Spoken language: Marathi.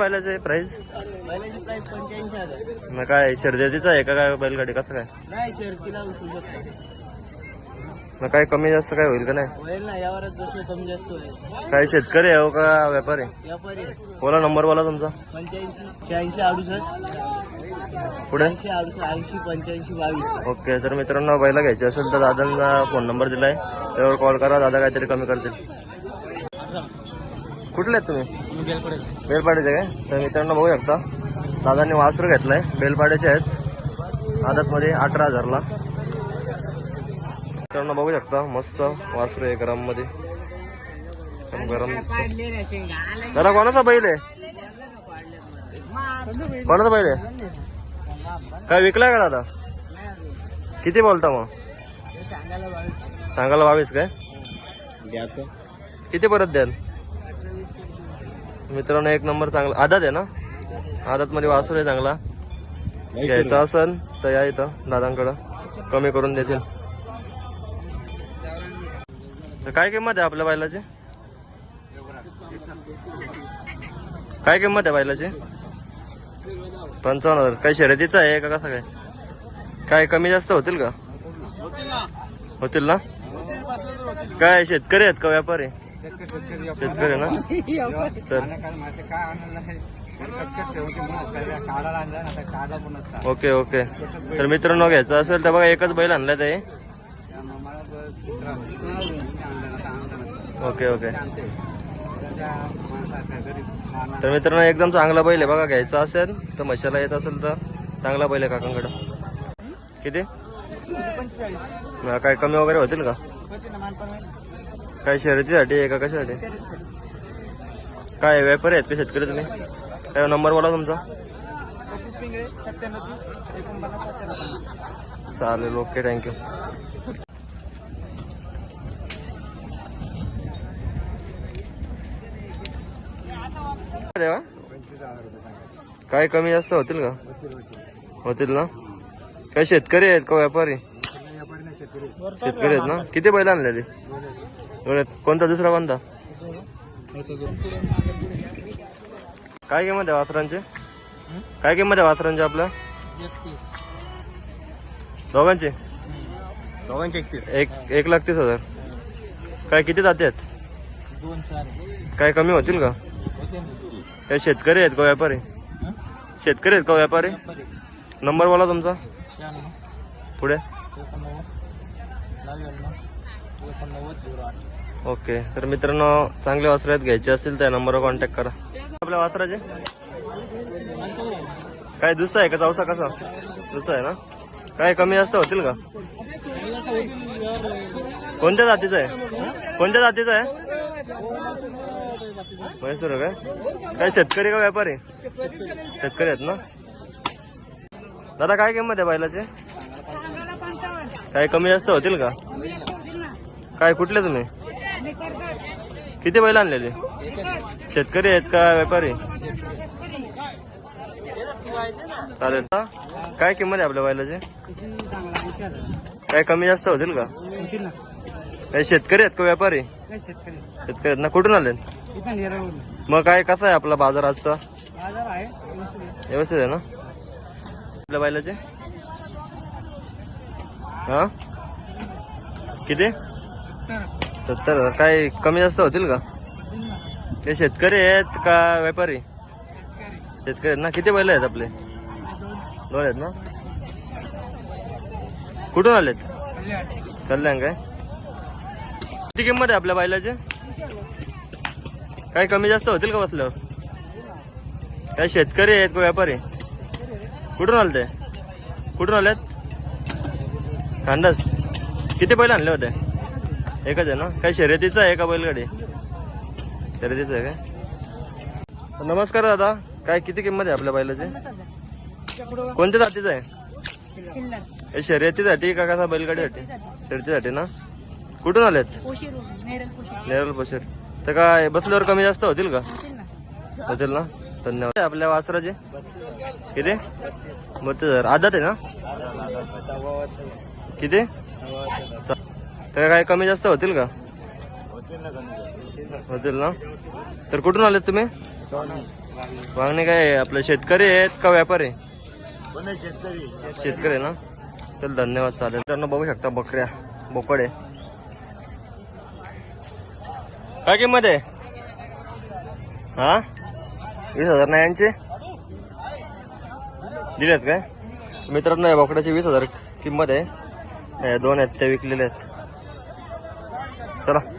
बैलाचे प्राइस मग काय शर्यतीचा आहे का काय बैलगाडी कसं काय? नाही शकतो मग काय कमी जास्त काय होईल का नाही? होईल ना यावरच बसलं कमी जास्त होईल. काय शेतकरी आहे हो का व्यापारी? व्यापारी आहे. बोला नंबर बोला तुमचा. पंच्याऐंशी शहाऐंशी अडुसष्ट. पुढे? ऐंशी अडुसष्ट ऐंशी पंच्याऐंशी बावीस. ओके तर मित्रांनो बैला घ्यायची असेल तर दादांना फोन नंबर दिलाय. त्यावर कॉल करा दादा काहीतरी कमी करतील. कुठले आहेत तुम्ही? बेलपाड्याचे काय? तर मित्रांनो बघू शकता दादांनी वासरू घेतलाय. बेलपाड्याचे आहेत. आदतमध्ये अठरा हजारला. मित्रांनो बघू शकता. मस्त वासरू आहे गरममध्ये एकदम गरम. दादा कोणाचा बैल आहे? कोणाचा बैल आहे? काय विकलाय का दादा? किती बोलता मग? सांगायला बावीस. सांगायला बावीस काय? द्यायचं. किती परत द्याल? मित्रांनो एक नंबर चांगला. आदात आहे ना? आदात मध्ये वासरू आहे चांगला. घ्यायचा असेल तर या इथं दादांकडं. कमी करून देतील. तर काय किंमत आहे आपल्या बैलाची? काय किंमत आहे बैलाची? पंचावन्न हजार. काय शर्यतीचं आहे का कसं काय? काय कमी जास्त होतील का? होतील ना. काय शेतकरी आहेत का व्यापारी? शेतकरी ना? तर ओके ओके. तर मित्रांनो घ्यायचं असेल तर बघा एकच बैल आणलाय ते ओके ओके. तर मित्रांनो एकदम चांगला बैल आहे. बघा घ्यायचा असेल तर मशाला येत असेल तर चांगला बैल आहे काकांकडं. किती? काय कमी वगैरे होतील का? काय शर्यतीसाठी आहे का कशासाठी? काय व्यापारी आहेत का शेतकरी तुम्ही? काय नंबर बोला तुमचा? चालेल ओके थँक्यू. देवा. काय कमी जास्त होतील का? होतील ना? काय शेतकरी आहेत का व्यापारी? शेतकरी आहेत ना? किती बैल आणलेली? कोणता दुसरा कोणता काय किंमत आहे वासरांचे? काय किंमत आहे वासरांचे आपल्या दोघांची? दोघांचे एकतीस. एक एक लाख तीस हजार. काय किती जाते काय कमी होतील का? काय शेतकरी आहेत का व्यापारी? शेतकरी आहेत का व्यापारी? नंबर बोला तुमचा. पुढे. ओके तर मित्रांनो चांगले वासरात घ्यायचे असेल त्या नंबरवर कॉन्टॅक्ट करा. आपल्या वासराचे काय दुसरा आहे का? चौसा कसा? दुसरा आहे ना? काय कमी जास्त होतील का? कोणत्या जातीचा आहे? कोणत्या जातीचा आहे? म्हैसूर काय? काय शेतकरी का व्यापारी? शेतकरी आहेत ना? दादा काय किंमत आहे बैलाचे? काय कमी जास्त होतील का? काय कुठले तुम्ही? किती बैल आणलेले? शेतकरी आहेत का व्यापारी? चालेल. ना? काय किंमत आहे आपल्या बैलाची? काय कमी जास्त होतील का? काही शेतकरी आहेत का व्यापारी? शेतकरी आहेत ना. कुठून आले? मग काय कसा आहे आपला बाजार आजचा? व्यवस्थित आहे ना? आपल्या बैलाचे? हा? किती? सत्तर. हजार. काय कमी जास्त होतील का? ते शेतकरी आहेत का व्यापारी? शेतकरी. आहेत ना? किती बैल आहेत आपले? दोन आहेत ना? कुठून आलेत? कल्याण काय? किती किंमत आहे आपल्या बैलाचे? काय कमी जास्त होतील का बसल्यावर काय शेतकरी आहेत का व्यापारी? कुठून आले ते कुठून आलेत? खांडस. किती बैल आणले होते? एकच आहे ना? काय शर्यतीचं आहे का बैलगाडी? शर्यतीचं आहे काय? नमस्कार दादा. काय किती किंमत आहे आपल्या बैलाची? कोणत्या जातीचं आहे? हे शर्यतीसाठी का कसा बैलगाडीसाठी? शर्यतीसाठी ना? कुठून आलेत? नेरल पोशेर. तर काय बसल्यावर कमी जास्त होतील का? होतील ना? धन्यवाद. आपल्या वासराचे? किती? बत्तीस हजार. आदत आहे ना? किती? तर काय कमी जास्त होतील का? होतील ना? तर कुठून आलेत तुम्ही? वांगणे काय आपले शेतकरी आहेत का व्यापारी? शेतकरी शेतकरी आहे ना? चल धन्यवाद चालेल. तर बघू शकता बकऱ्या बोकडे काय किंमत आहे? हा? वीस हजार नाही यांचे? दिलेत काय? मित्रांनो या बोकड्याची वीस हजार किंमत आहे. दोन आहेत ते विकलेले आहेत. चला